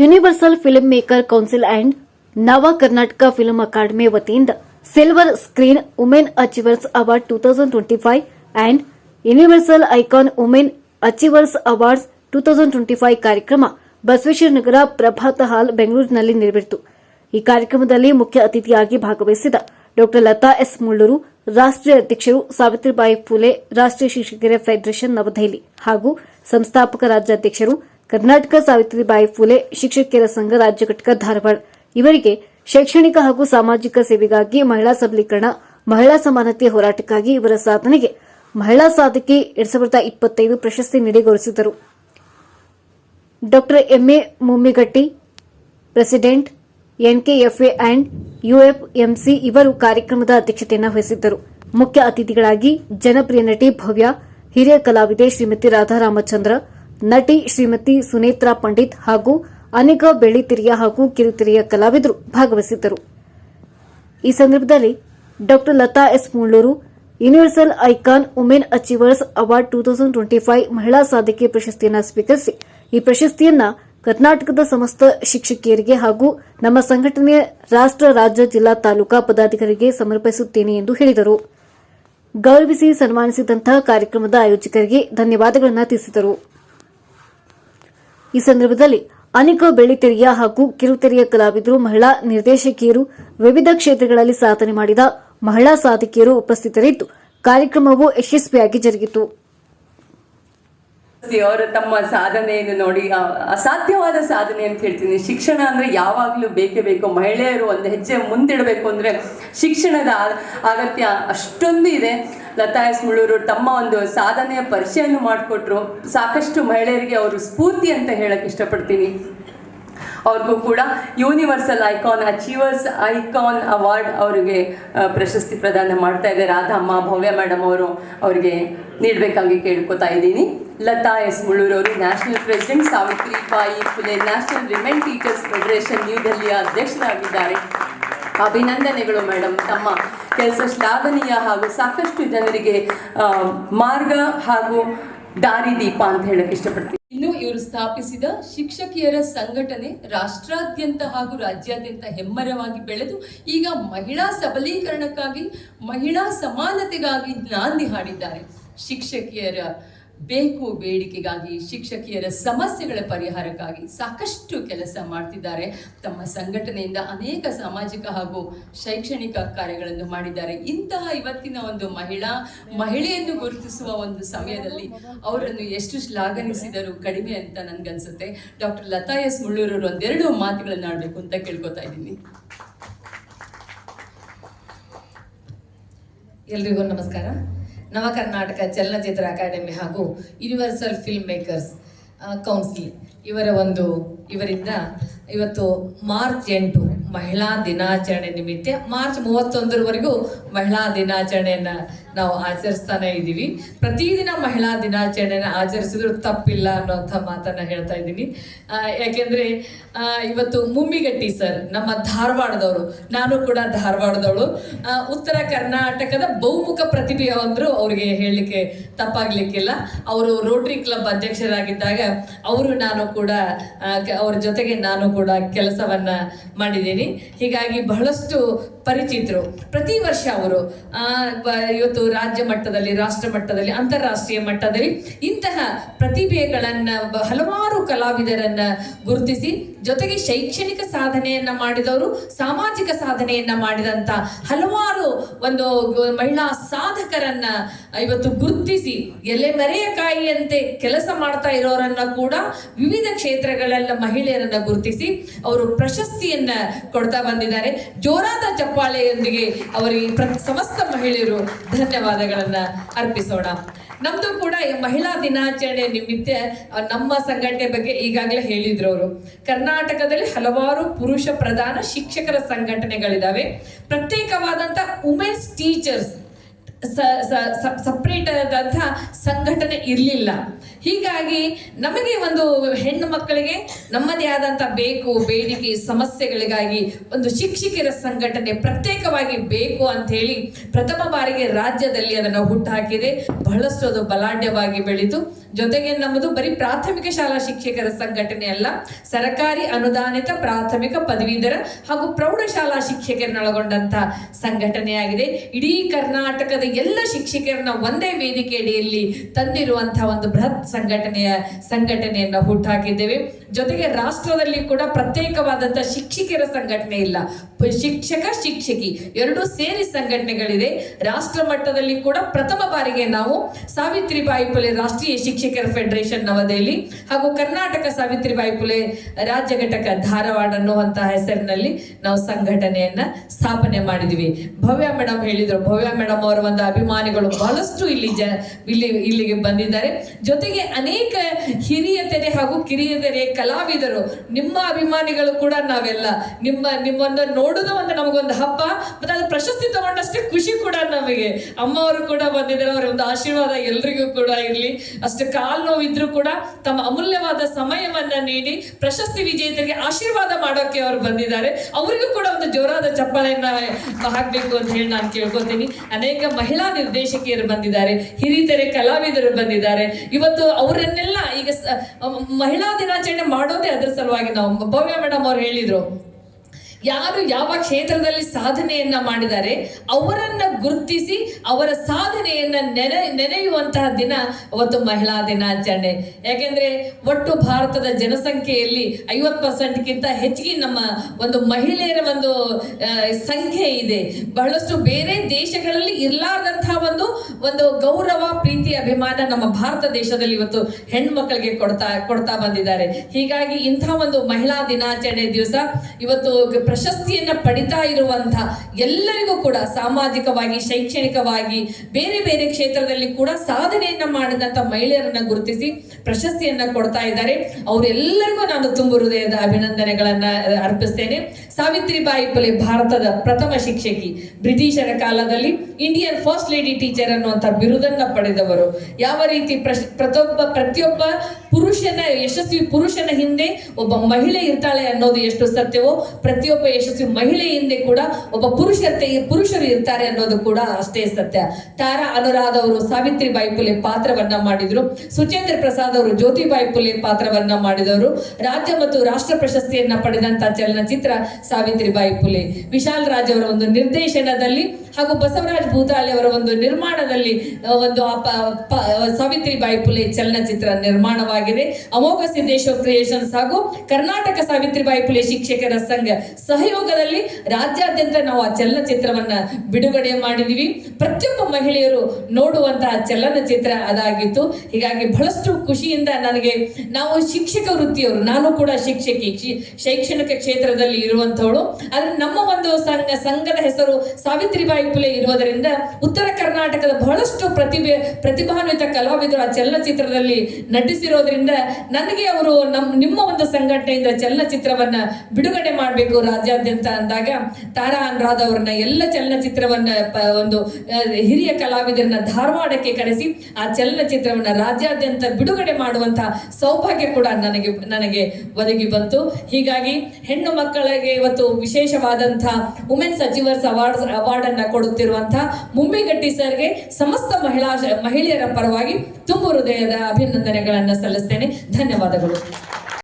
Universal film maker council and Nava Karnataka film academy ವತಿಯಿಂದ silver screen women achievers award two thousand twenty five and universal icon women achievers awards two thousand twenty five ಕಾರ್ಯಕ್ರಮ ಬಸವೇಶ್ವರ ನಗರ ಪ್ರಭಾತ ಹಾಲ್ ಬೆಂಗಳೂರಿನಲ್ಲಿ ನೆರವೇರಿತು. ಈ ಕಾರ್ಯಕ್ರಮದಲ್ಲಿ ಮುಖ್ಯ ಅತಿಥಿಯಾಗಿ ಭಾಗವಹಿಸಿದ ಡಾ ಲತಾ ಎಸ್ ಮುಳ್ಳೂರು, ರಾಷ್ಟ್ರೀಯ ಅಧ್ಯಕ್ಷರು ಸಾವಿತ್ರಿಬಾಯಿ ಫುಲೆ, ರಾಷ್ಟ್ರೀಯ ಶಿಕ್ಷಕರ ಫೆಡರೇಷನ್ ನವದೆಹಲಿ ಹಾಗೂ ಸಂಸ್ಥಾಪಕ ರಾಜ್ಯಾಧ್ಯಕ್ಷರು ಕರ್ನಾಟಕ ಸಾವಿತ್ರಿಬಾಯಿ ಫುಲೆ ಶಿಕ್ಷಕಿಯರ ಸಂಘ, ರಾಜ್ಯ ಘಟಕ ಧಾರವಾಡ. ಇವರಿಗೆ ಶೈಕ್ಷಣಿಕ ಹಾಗೂ ಸಾಮಾಜಿಕ ಸೇವೆಗಾಗಿ ಮಹಿಳಾ ಸಬಲೀಕರಣ, ಮಹಿಳಾ ಸಮಾನತೆ ಹೋರಾಟಕ್ಕಾಗಿ ಇವರ ಸಾಧನೆಗೆ ಮಹಿಳಾ ಸಾಧಕಿ ಎರಡ್ ಸಾವಿರದ ಇಪ್ಪತ್ತೈದು ಪ್ರಶಸ್ತಿ ನೀಡಿ ಗೌರವಿಸಿದರು. ಡಾ M A Mummigatti, president NKFA and UFMC ಇವರು ಕಾರ್ಯಕ್ರಮದ ಅಧ್ಯಕ್ಷತೆಯನ್ನು ವಹಿಸಿದ್ದರು. ಮುಖ್ಯ ಅತಿಥಿಗಳಾಗಿ ಜನಪ್ರಿಯ ನಟಿ ಭವ್ಯ, ಹಿರಿಯ ಕಲಾವಿದೆ ಶ್ರೀಮತಿ ರಾಧಾರಾಮಚಂದ್ರ ನಟಿ ಶ್ರೀಮತಿ ಸುನೇತ್ರಾ ಪಂಡಿತ್ ಹಾಗೂ ಅನೇಕ ಬೆಳ್ಳಿತಿರಿಯ ಹಾಗೂ ಕಿರುತೆರೆಯ ಕಲಾವಿದರು ಭಾಗವಹಿಸಿದ್ದರು. ಈ ಸಂದರ್ಭದಲ್ಲಿ doctor Latha S Mulluru, universal icon women achievers award two thousand twenty five ಮಹಿಳಾ ಸಾಧಕಿ ಪ್ರಶಸ್ತಿಯನ್ನು ಸ್ವೀಕರಿಸಿ, ಈ ಪ್ರಶಸ್ತಿಯನ್ನ ಕರ್ನಾಟಕದ ಸಮಸ್ತ ಶಿಕ್ಷಕಿಯರಿಗೆ ಹಾಗೂ ನಮ್ಮ ಸಂಘಟನೆಯ ರಾಷ್ಟ್ರ, ರಾಜ್ಯ, ಜಿಲ್ಲಾ ತಾಲೂಕಾ ಪದಾಧಿಕಾರಿಗೆ ಸಮರ್ಪಿಸುತ್ತೇನೆ ಎಂದು ಹೇಳಿದರು. ಗೌರವಿಸಿ ಸನ್ಮಾನಿಸಿದಂತಹ ಕಾರ್ಯಕ್ರಮದ ಆಯೋಜಕರಿಗೆ ಧನ್ಯವಾದಗಳನ್ನು ತಿಳಿಸಿದರು. ಈ ಸಂದರ್ಭದಲ್ಲಿ ಅನೇಕ ಬೆಳ್ಳಿತೆರೆಯ ಹಾಗೂ ಕಿರುತೆರೆಯ ಕಲಾವಿದರು, ಮಹಿಳಾ ನಿರ್ದೇಶಕಿಯರು, ವಿವಿಧ ಕ್ಷೇತ್ರಗಳಲ್ಲಿ ಸಾಧನೆ ಮಾಡಿದ ಮಹಿಳಾ ಸಾಧಕಿಯರು ಉಪಸ್ಥಿತರಿದ್ದು, ಕಾರ್ಯಕ್ರಮವು ಯಶಸ್ವಿಯಾಗಿ ಜರುಗಿತು. ಅವರು ತಮ್ಮ ಸಾಧನೆಯನ್ನು ನೋಡಿ ಅಸಾಧ್ಯವಾದ ಸಾಧನೆ ಅಂತ ಹೇಳ್ತೀನಿ. ಶಿಕ್ಷಣ ಅಂದ್ರೆ ಯಾವಾಗಲೂ ಬೇಕೇ ಬೇಕು. ಮಹಿಳೆಯರು ಒಂದು ಹೆಜ್ಜೆ ಮುಂದಿಡಬೇಕು ಅಂದ್ರೆ ಶಿಕ್ಷಣದ ಅಗತ್ಯ ಅಷ್ಟೊಂದು ಇದೆ. ಲತಾ ಎಸ್ ಮುಳ್ಳೂರು ತಮ್ಮ ಒಂದು ಸಾಧನೆಯ ಪರಿಚಯವನ್ನು ಮಾಡಿಕೊಟ್ರು. ಸಾಕಷ್ಟು ಮಹಿಳೆಯರಿಗೆ ಅವರು ಸ್ಫೂರ್ತಿ ಅಂತ ಹೇಳಕ್ ಇಷ್ಟಪಡ್ತೀನಿ. ಅವ್ರಿಗೂ ಕೂಡ universal icon, achievers icon award ಅವರಿಗೆ ಪ್ರಶಸ್ತಿ ಪ್ರದಾನ ಮಾಡ್ತಾ ಇದೆ. ರಾಧಮ್ಮ, ಭವ್ಯ ಮೇಡಮ್ ಅವರು ಅವರಿಗೆ ನೀಡಬೇಕಾಗಿ ಕೇಳ್ಕೊತಾ ಇದ್ದೀನಿ. ಲತಾ ಎಸ್ ಮುಳ್ಳೂರು ಅವರು national president Savitri Bai Phule national women teachers federation new ದೆಹಲಿಯ ಅಧ್ಯಕ್ಷರಾಗಿದ್ದಾರೆ. ಅಭಿನಂದನೆಗಳು ಮೇಡಮ್, ತಮ್ಮ ಕೆಲಸ ಶ್ಲಾಘನೀಯ ಹಾಗೂ ಸಾಕಷ್ಟು ಜನರಿಗೆ ಮಾರ್ಗ ಹಾಗೂ ದಾರಿದೀಪ ಅಂತ ಹೇಳಕ್ ಇಷ್ಟಪಡ್ತೀನಿ. ಇನ್ನು ಇವರು ಸ್ಥಾಪಿಸಿದ ಶಿಕ್ಷಕಿಯರ ಸಂಘಟನೆ ರಾಷ್ಟ್ರಾದ್ಯಂತ ಹಾಗೂ ರಾಜ್ಯಾದ್ಯಂತ ಹೆಮ್ಮರವಾಗಿ ಬೆಳೆದು, ಈಗ ಮಹಿಳಾ ಸಬಲೀಕರಣಕ್ಕಾಗಿ, ಮಹಿಳಾ ಸಮಾನತೆಗಾಗಿ ನಾಂದಿ ಹಾಡಿದ್ದಾರೆ. ಶಿಕ್ಷಕಿಯರ ಬೇಕು ಬೇಡಿಕೆಗಾಗಿ ಶಿಕ್ಷಕಿಯರ ಸಮಸ್ಯೆಗಳ ಪರಿಹಾರಕ್ಕಾಗಿ ಸಾಕಷ್ಟು ಕೆಲಸ ಮಾಡ್ತಿದ್ದಾರೆ. ತಮ್ಮ ಸಂಘಟನೆಯಿಂದ ಅನೇಕ ಸಾಮಾಜಿಕ ಹಾಗೂ ಶೈಕ್ಷಣಿಕ ಕಾರ್ಯಗಳನ್ನು ಮಾಡಿದ್ದಾರೆ. ಇಂತಹ ಇವತ್ತಿನ ಒಂದು ಮಹಿಳಾ, ಮಹಿಳೆಯನ್ನು ಗುರುತಿಸುವ ಒಂದು ಸಮಯದಲ್ಲಿ ಅವರನ್ನು ಎಷ್ಟು ಶ್ಲಾಘನಿಸಿದರೂ ಕಡಿಮೆ ಅಂತ ನನ್ಗನ್ಸುತ್ತೆ. ಡಾಕ್ಟರ್ ಲತಾ ಎಸ್ ಮುಳ್ಳೂರವರು ಒಂದೆರಡು ಮಾತುಗಳನ್ನು ಆಡಬೇಕು ಅಂತ ಕೇಳ್ಕೊತಾ ಇದ್ದೀನಿ. ಎಲ್ರಿಗೂ ನಮಸ್ಕಾರ. ನವ ಕರ್ನಾಟಕ ಚಲನಚಿತ್ರ ಅಕಾಡೆಮಿ ಹಾಗೂ ಯೂನಿವರ್ಸಲ್ ಫಿಲ್ಮ್ ಮೇಕರ್ಸ್ ಕೌನ್ಸಿಲ್ ಇವರ ಒಂದು ಇವರಿಂದ ಇವತ್ತು ಮಾರ್ಚ್ ಎಂಟು ಮಹಿಳಾ ದಿನಾಚರಣೆ ನಿಮಿತ್ತ ಮಾರ್ಚ್ ಮೂವತ್ತೊಂದರವರೆಗೂ ಮಹಿಳಾ ದಿನಾಚರಣೆಯನ್ನ ನಾವು ಆಚರಿಸ್ತಾನೆ ಇದ್ದೀವಿ. ಪ್ರತಿದಿನ ಮಹಿಳಾ ದಿನಾಚರಣೆನ ಆಚರಿಸಿದ್ರು ತಪ್ಪಿಲ್ಲ ಅನ್ನುವಂಥ ಮಾತನ್ನ ಹೇಳ್ತಾ ಇದ್ದೀನಿ. ಯಾಕೆಂದ್ರೆ ಇವತ್ತು ಮುಮ್ಮಿಗಟ್ಟಿ ಸರ್, ನಮ್ಮ ಧಾರವಾಡದವರು, ನಾನು ಕೂಡ ಧಾರವಾಡದವಳು. ಉತ್ತರ ಕರ್ನಾಟಕದ ಬಹುಮುಖ ಪ್ರತಿಭೆ ಅಂದ್ರು ಅವ್ರಿಗೆ ಹೇಳಲಿಕ್ಕೆ ತಪ್ಪಾಗ್ಲಿಕ್ಕಿಲ್ಲ. ಅವರು ರೋಟರಿ ಕ್ಲಬ್ ಅಧ್ಯಕ್ಷರಾಗಿದ್ದಾಗ, ಅವರು ನಾನು ಕೂಡ ಅವ್ರ ಜೊತೆಗೆ ನಾನು ಕೂಡ ಕೆಲಸವನ್ನ ಮಾಡಿದ್ದೀನಿ ಹೀಗಾಗಿ ಬಹಳಷ್ಟು ಪರಿಚಿತರು. ಪ್ರತಿ ವರ್ಷ ಅವರು ಇವತ್ತು ರಾಜ್ಯ ಮಟ್ಟದಲ್ಲಿ, ರಾಷ್ಟ್ರ ಮಟ್ಟದಲ್ಲಿ, ಅಂತಾರಾಷ್ಟ್ರೀಯ ಮಟ್ಟದಲ್ಲಿ ಇಂತಹ ಪ್ರತಿಭೆಗಳನ್ನ ಹಲವಾರು ಕಲಾವಿದರನ್ನ ಗುರುತಿಸಿ, ಜೊತೆಗೆ ಶೈಕ್ಷಣಿಕ ಸಾಧನೆಯನ್ನ ಮಾಡಿದವರು, ಸಾಮಾಜಿಕ ಸಾಧನೆಯನ್ನ ಮಾಡಿದಂತ ಹಲವಾರು ಒಂದು ಮಹಿಳಾ ಸಾಧಕರನ್ನ ಇವತ್ತು ಗುರುತಿಸಿ, ಎಲೆ ಮರೆಯಕಾಯಿಯಂತೆ ಕೆಲಸ ಮಾಡ್ತಾ ಇರೋರನ್ನ ಕೂಡ ವಿವಿಧ ಕ್ಷೇತ್ರಗಳಲ್ಲ ಮಹಿಳೆಯರನ್ನ ಗುರುತಿಸಿ ಅವರು ಪ್ರಶಸ್ತಿಯನ್ನ ಕೊಡ್ತಾ ಬಂದಿದ್ದಾರೆ. ಜೋರಾದ ಚಪ್ಪಾಳೆಯೊಂದಿಗೆ ಅವರಿಗೆ ಸಮಸ್ತ ಮಹಿಳೆಯರು ಧನ್ಯವಾದಗಳನ್ನ ಅರ್ಪಿಸೋಣ. ನಮ್ದು ಕೂಡ ಈ ಮಹಿಳಾ ದಿನಾಚರಣೆ ನಿಮಿತ್ತ ನಮ್ಮ ಸಂಘಟನೆ ಬಗ್ಗೆ ಈಗಾಗಲೇ ಹೇಳಿದ್ರು ಅವರು. ಕರ್ನಾಟಕದಲ್ಲಿ ಹಲವಾರು ಪುರುಷ ಪ್ರಧಾನ ಶಿಕ್ಷಕರ ಸಂಘಟನೆಗಳಿದಾವೆ. ಪ್ರತ್ಯೇಕವಾದಂತ ವುಮೆನ್ಸ್ ಟೀಚರ್ಸ್ ಸಪ್ರೇಟ್ ಆದಂತಹ ಸಂಘಟನೆ ಇರಲಿಲ್ಲ. ಹೀಗಾಗಿ ನಮಗೆ ಒಂದು ಹೆಣ್ಣು ಮಕ್ಕಳಿಗೆ ನಮ್ಮದೇ ಆದಂತಹ ಬೇಕು, ಬೇಡಿಕೆ, ಸಮಸ್ಯೆಗಳಿಗಾಗಿ ಒಂದು ಶಿಕ್ಷಕರ ಸಂಘಟನೆ ಪ್ರತ್ಯೇಕವಾಗಿ ಬೇಕು ಅಂತ ಹೇಳಿ ಪ್ರಥಮ ಬಾರಿಗೆ ರಾಜ್ಯದಲ್ಲಿ ಅದನ್ನು ಹುಟ್ಟುಹಾಕಿದೆ. ಬಹಳಷ್ಟು ಅದು ಬಲಾಢ್ಯವಾಗಿ ಬೆಳೀತು ಜೊತೆಗೆ ನಮ್ಮದು ಬರೀ ಪ್ರಾಥಮಿಕ ಶಾಲಾ ಶಿಕ್ಷಕರ ಸಂಘಟನೆ ಅಲ್ಲ, ಸರ್ಕಾರಿ ಅನುದಾನಿತ ಪ್ರಾಥಮಿಕ ಪದವೀಧರ ಹಾಗೂ ಪ್ರೌಢಶಾಲಾ ಶಿಕ್ಷಕರನ್ನೊಳಗೊಂಡಂತಹ ಸಂಘಟನೆಯಾಗಿದೆ. ಇಡೀ ಕರ್ನಾಟಕದ ಎಲ್ಲ ಶಿಕ್ಷಕರನ್ನ ಒಂದೇ ವೇದಿಕೆ ಅಡಿಯಲ್ಲಿ ತಂದಿರುವಂತಹ ಒಂದು ಬೃಹತ್ ಸಂಘಟನೆಯ ಸಂಘಟನೆಯನ್ನ ಹುಟ್ಟಾಕಿದ್ದೇವೆ ಜೊತೆಗೆ ರಾಷ್ಟ್ರದಲ್ಲಿ ಕೂಡ ಪ್ರತ್ಯೇಕವಾದಂತಹ ಶಿಕ್ಷಕರ ಸಂಘಟನೆ ಇಲ್ಲ. ಶಿಕ್ಷಕ, ಶಿಕ್ಷಕಿ ಎರಡೂ ಸೇರಿ ಸಂಘಟನೆಗಳಿದೆ. ರಾಷ್ಟ್ರ ಮಟ್ಟದಲ್ಲಿ ಕೂಡ ಪ್ರಥಮ ಬಾರಿಗೆ ನಾವು ಸಾವಿತ್ರಿಬಾಯಿ ಪುಲೆ ರಾಷ್ಟ್ರೀಯ ಶಿಕ್ಷಕರ ಫೆಡರೇಷನ್ ನವದೆಹಲಿ ಹಾಗೂ ಕರ್ನಾಟಕ ಸಾವಿತ್ರಿಬಾಯಿ ಪುಲೆ ರಾಜ್ಯ ಘಟಕ ಧಾರವಾಡ ಅನ್ನುವಂತಹ ಹೆಸರಿನಲ್ಲಿ ನಾವು ಸಂಘಟನೆಯನ್ನ ಸ್ಥಾಪನೆ ಮಾಡಿದ್ವಿ. ಭವ್ಯ ಮೇಡಮ್ ಹೇಳಿದ್ರು. ಭವ್ಯ ಮೇಡಮ್ ಅವರ ಒಂದು ಅಭಿಮಾನಿಗಳು ಬಹಳಷ್ಟು ಇಲ್ಲಿ ಜ ಇಲ್ಲಿ, ಇಲ್ಲಿಗೆ ಬಂದಿದ್ದಾರೆ. ಜೊತೆಗೆ ಅನೇಕ ಹಿರಿಯ ತೆರೆ ಹಾಗೂ ಕಿರಿಯ ತೆರೆ ಕಲಾವಿದರು, ನಿಮ್ಮ ಅಭಿಮಾನಿಗಳು ಕೂಡ ನಾವೆಲ್ಲ. ನಿಮ್ಮ, ನಿಮ್ಮನ್ನ ನೋಡುದು ಒಂದು ನಮಗೊಂದು ಹಬ್ಬ, ಮತ್ತೆ ಅದು ಪ್ರಶಸ್ತಿ ತಗೊಂಡಷ್ಟೇ ಖುಷಿ ಕೂಡ ನಮಗೆ. ಅಮ್ಮವರು ಕೂಡ ಬಂದಿದ್ದಾರೆ, ಅವರ ಒಂದು ಆಶೀರ್ವಾದ ಎಲ್ರಿಗೂ ಕೂಡ ಇರಲಿ. ಅಷ್ಟು ಕಾಲು ನೋವಿದ್ರು ಕೂಡ ತಮ್ಮ ಅಮೂಲ್ಯವಾದ ಸಮಯವನ್ನ ನೀಡಿ, ಪ್ರಶಸ್ತಿ ವಿಜೇತರಿಗೆ ಆಶೀರ್ವಾದ ಮಾಡೋಕೆ ಅವರು ಬಂದಿದ್ದಾರೆ. ಅವರಿಗೂ ಕೂಡ ಒಂದು ಜೋರಾದ ಚಪ್ಪಾಳೆಯನ್ನ ಹಾಕ್ಬೇಕು ಅಂತ ಹೇಳಿ ನಾನು ಕೇಳ್ಕೊತೀನಿ. ಅನೇಕ ಮಹಿಳಾ ನಿರ್ದೇಶಕಿಯರು ಬಂದಿದ್ದಾರೆ, ಹಿರಿತೆರೆ ಕಲಾವಿದರು ಬಂದಿದ್ದಾರೆ. ಇವತ್ತು ಅವರನ್ನೆಲ್ಲ ಈಗ ಮಹಿಳಾ ದಿನಾಚರಣೆ ಮಾಡೋದೇ ಅದರ ಸಲುವಾಗಿ ನಾವು, ಭವ್ಯ ಮೇಡಮ್ ಅವ್ರು ಹೇಳಿದ್ರು. ಯಾರು ಯಾವ ಕ್ಷೇತ್ರದಲ್ಲಿ ಸಾಧನೆಯನ್ನ ಮಾಡಿದ್ದಾರೆ ಅವರನ್ನ ಗುರುತಿಸಿ ಅವರ ಸಾಧನೆಯನ್ನ ನೆನೆ ನೆನೆಯುವಂತಹ ದಿನ ಅವತ್ತು ಮಹಿಳಾ ದಿನಾಚರಣೆ. ಯಾಕೆಂದ್ರೆ ಒಟ್ಟು ಭಾರತದ ಜನಸಂಖ್ಯೆಯಲ್ಲಿ ಐವತ್ತು ಪರ್ಸೆಂಟ್ಗಿಂತ ಹೆಚ್ಚಿಗೆ ನಮ್ಮ ಒಂದು ಮಹಿಳೆಯರ ಒಂದು ಸಂಖ್ಯೆ ಇದೆ. ಬಹಳಷ್ಟು ಬೇರೆ ದೇಶಗಳಲ್ಲಿ ಇರ್ಲಾರ್ದಂತಹ ಒಂದು ಒಂದು ಗೌರವ, ಪ್ರೀತಿ, ಅಭಿಮಾನ ನಮ್ಮ ಭಾರತ ದೇಶದಲ್ಲಿ ಇವತ್ತು ಹೆಣ್ಮಕ್ಳಿಗೆ ಕೊಡ್ತಾ ಕೊಡ್ತಾ ಬಂದಿದ್ದಾರೆ. ಹೀಗಾಗಿ ಇಂತಹ ಒಂದು ಮಹಿಳಾ ದಿನಾಚರಣೆ ದಿವಸ ಇವತ್ತು ಪ್ರಶಸ್ತಿಯನ್ನ ಪಡಿತಾ ಇರುವಂತಹ ಎಲ್ಲರಿಗೂ ಕೂಡ ಸಾಮಾಜಿಕವಾಗಿ ಶೈಕ್ಷಣಿಕವಾಗಿ ಬೇರೆ ಬೇರೆ ಕ್ಷೇತ್ರದಲ್ಲಿ ಕೂಡ ಸಾಧನೆಯನ್ನ ಮಾಡಿದಂತ ಮಹಿಳೆಯರನ್ನ ಗುರುತಿಸಿ ಪ್ರಶಸ್ತಿಯನ್ನ ಕೊಡ್ತಾ ಇದ್ದಾರೆ. ಅವರೆಲ್ಲರಿಗೂ ನಾನು ತುಂಬ ಹೃದಯದ ಅಭಿನಂದನೆಗಳನ್ನ ಅರ್ಪಿಸ್ತೇನೆ. ಸಾವಿತ್ರಿಬಾಯಿ ಪುಲೆ ಭಾರತದ ಪ್ರಥಮ ಶಿಕ್ಷಕಿ, ಬ್ರಿಟಿಷರ ಕಾಲದಲ್ಲಿ ಇಂಡಿಯನ್ ಫಸ್ಟ್ ಲೇಡಿ ಟೀಚರ್ ಅನ್ನುವಂತ ಬಿರುದನ್ನ ಪಡೆದವರು. ಯಾವ ರೀತಿ ಪ್ರತಿಯೊಬ್ಬ ಪ್ರತಿಯೊಬ್ಬ ಪುರುಷನ, ಯಶಸ್ವಿ ಪುರುಷನ ಹಿಂದೆ ಒಬ್ಬ ಮಹಿಳೆ ಇರ್ತಾಳೆ ಅನ್ನೋದು ಎಷ್ಟು ಸತ್ಯವೋ, ಪ್ರತಿಯೊಬ್ಬ ಯಶಸ್ವಿ ಮಹಿಳೆ ಹಿಂದೆ ಕೂಡ ಒಬ್ಬ ಪುರುಷತೆ, ಪುರುಷರು ಇರ್ತಾರೆ ಅನ್ನೋದು ಕೂಡ ಅಷ್ಟೇ ಸತ್ಯ. ತಾರಾ ಅನುರಾಧ ಅವರು ಸಾವಿತ್ರಿಬಾಯಿ ಫುಲೆ ಪಾತ್ರವನ್ನ ಮಾಡಿದ್ರು. ಸುಚೇಂದ್ರ ಪ್ರಸಾದ್ ಅವರು ಜ್ಯೋತಿಬಾಯಿ ಫುಲೆ ಪಾತ್ರವನ್ನ ಮಾಡಿದವರು. ರಾಜ್ಯ ಮತ್ತು ರಾಷ್ಟ್ರ ಪ್ರಶಸ್ತಿಯನ್ನ ಪಡೆದಂತ ಚಲನಚಿತ್ರ ಸಾವಿತ್ರಿಬಾಯಿ ಫುಲೆ ವಿಶಾಲ್ ರಾಜ್ ಅವರ ಒಂದು ನಿರ್ದೇಶನದಲ್ಲಿ ಹಾಗೂ ಬಸವರಾಜ್ ಭೂತಾಳಿ ಅವರ ಒಂದು ನಿರ್ಮಾಣದಲ್ಲಿ ಒಂದು ಸಾವಿತ್ರಿ ಬಾಯಿ ಪುಲೆ ಚಲನಚಿತ್ರ ನಿರ್ಮಾಣವಾಗಿದೆ. ಅಮೋಘ ಸಿದ್ದೇಶ್ವರ ಕ್ರಿಯೇಷನ್ಸ್ ಹಾಗೂ ಕರ್ನಾಟಕ ಸಾವಿತ್ರಿಬಾಯಿ ಪುಲೆ ಶಿಕ್ಷಕರ ಸಂಘ ಸಹಯೋಗದಲ್ಲಿ ರಾಜ್ಯಾದ್ಯಂತ ನಾವು ಆ ಚಲನಚಿತ್ರವನ್ನ ಬಿಡುಗಡೆ ಮಾಡಿದೀವಿ. ಪ್ರತಿಯೊಬ್ಬ ಮಹಿಳೆಯರು ನೋಡುವಂತಹ ಚಲನಚಿತ್ರ ಅದಾಗಿತ್ತು. ಹೀಗಾಗಿ ಬಹಳಷ್ಟು ಖುಷಿಯಿಂದ ನನಗೆ ನಾವು ಶಿಕ್ಷಕ ವೃತ್ತಿಯವರು, ನಾನು ಕೂಡ ಶಿಕ್ಷಕಿ ಶೈಕ್ಷಣಿಕ ಕ್ಷೇತ್ರದಲ್ಲಿ ಇರುವಂತವಳು ಆದ್ರೆ ನಮ್ಮ ಒಂದು ಸಂಘ, ಸಂಘದ ಹೆಸರು ಸಾವಿತ್ರಿಬಾಯಿ ಫುಲೆ ಇರುವುದರಿಂದ ಉತ್ತರ ಕರ್ನಾಟಕದ ಬಹಳಷ್ಟು ಪ್ರತಿಭೆ, ಪ್ರತಿಭಾನ್ವಿತ ಕಲಾವಿದರು ಆ ಚಲನಚಿತ್ರದಲ್ಲಿ ನಟಿಸಿರೋದ್ರಿಂದ ನನಗೆ ಅವರು ನಮ್, ನಿಮ್ಮ ಒಂದು ಸಂಘಟನೆಯಿಂದ ಚಲನಚಿತ್ರವನ್ನ ಬಿಡುಗಡೆ ಮಾಡಬೇಕು ರಾಜ್ಯಾದ್ಯಂತ ಅಂದಾಗ ತಾರಾ ಅನುರಾಧ ಅವ್ರನ್ನ ಎಲ್ಲ ಚಲನಚಿತ್ರವನ್ನ ಒಂದು ಹಿರಿಯ ಕಲಾವಿದರನ್ನ ಧಾರವಾಡಕ್ಕೆ ಕರೆಸಿ ಆ ಚಲನಚಿತ್ರವನ್ನ ರಾಜ್ಯಾದ್ಯಂತ ಬಿಡುಗಡೆ ಮಾಡುವಂತಹ ಸೌಭಾಗ್ಯ ಕೂಡ ನನಗೆ ನನಗೆ ಒದಗಿ ಬಂತು. ಹೀಗಾಗಿ ಹೆಣ್ಣು ಮಕ್ಕಳಿಗೆ ಇವತ್ತು ವಿಶೇಷವಾದಂತಹ ವುಮೆನ್ಸ್ ಅಚೀವರ್ಸ್ ಅವಾರ್ಡ್ಸ್ ಅವಾರ್ಡ್ ಅನ್ನ ಕೊಡುತ್ತಿರುವಂತಹ ಮುಮ್ಮಿಗಟ್ಟಿ ಸರ್ಗೆ ಸಮಸ್ತ ಮಹಿಳಾ ಮಹಿಳೆಯರ ಪರವಾಗಿ ತುಂಬು ಹೃದಯದ ಅಭಿನಂದನೆಗಳನ್ನು ಸಲ್ಲಿಸ್ತೇನೆ. ಧನ್ಯವಾದಗಳು.